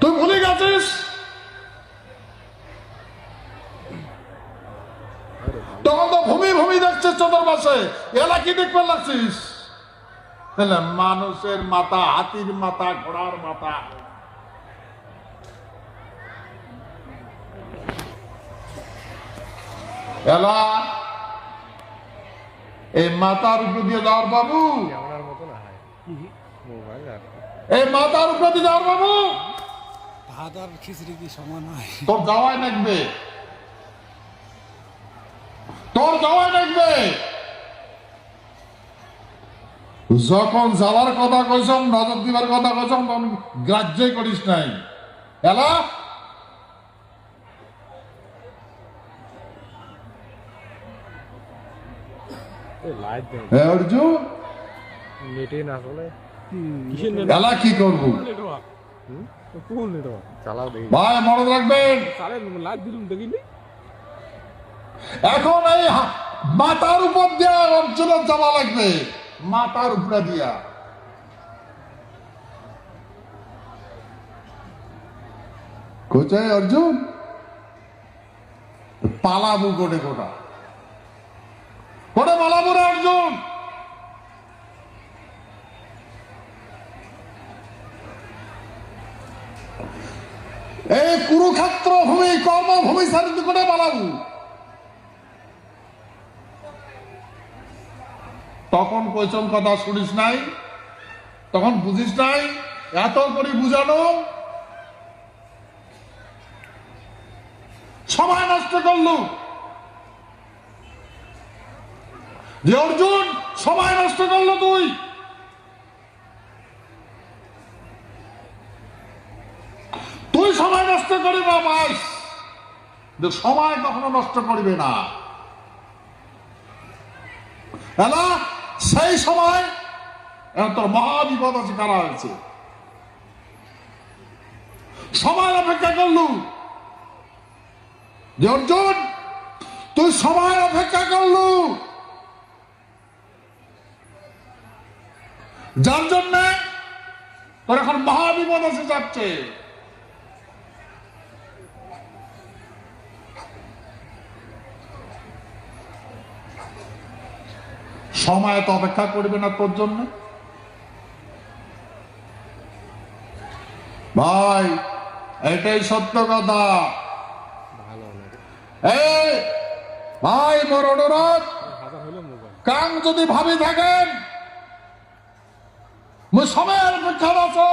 তুই ভুলে গেছিস? তখন তো ভূমি ভূমি দেখছিস এলা কি দেখবে লাগছিস? মানুষের মাথা, হাতির মাথা, ঘোড়ার মাথা। এলা, এই মাথার উপর দিয়ে যাওয়ার বাবু আপনার মতো না হয় মোবাইল আর এই মাথার উপর দিয়ে বাবু। ভাত আর খিচড়ি কি সমান হয়? তোর যাওয়াই লাগবে তোর যাওয়াই লাগবে যখন যাওয়ার কথা কইছম নজর দিবার কথা কইছম তখন গ্রাহ্যই করিস নাই। এলা। লাইট দেন এ অর্জুন। নেটে না চলে। কি? করব? কোন নেটওয়ার্ক চালাও দেখি। ভাই মনে রাখবেন। লাইট দিলুম দেখিনি? এখন এই মাথার উপর দিয়া যাওয়া লাগবে। মাথার উপরে দিয়া। কোথায় অর্জুন? পালাবু কোটে কোটা। কোটে পালাবু রে অর্জুন। এই কুরুক্ষেত্র ভূমি, কর্মভূমি সারিতে কোটে পালাবু। তখন কইচন কথা শুনিস নাই? তখন বুঝিস নাই? এত করে বুঝানো? সময় নষ্ট করলু। যে অর্জুন, সময় নষ্ট করল তুই। সময় নষ্ট করিবে মাস সময় কখনো নষ্ট করিবে না। সেই সময় এখন তোর মহা বিপদ আছে কারা হয়েছে। সময় অপেক্ষা করলু। যে অর্জুন, তুই সময় অপেক্ষা করলু। যার জন্য তোর এখন মহা বিপদ আছে যাচ্ছে। সময় তো অপেক্ষা করবে না তোর জন্য। ভাই এটাই সত্য কথা। এই ভাই মোর অনুরোধ হাজার হইল মোবাইল। কাং যদি ভাবি থাকেন সময়ের অপেক্ষা আছো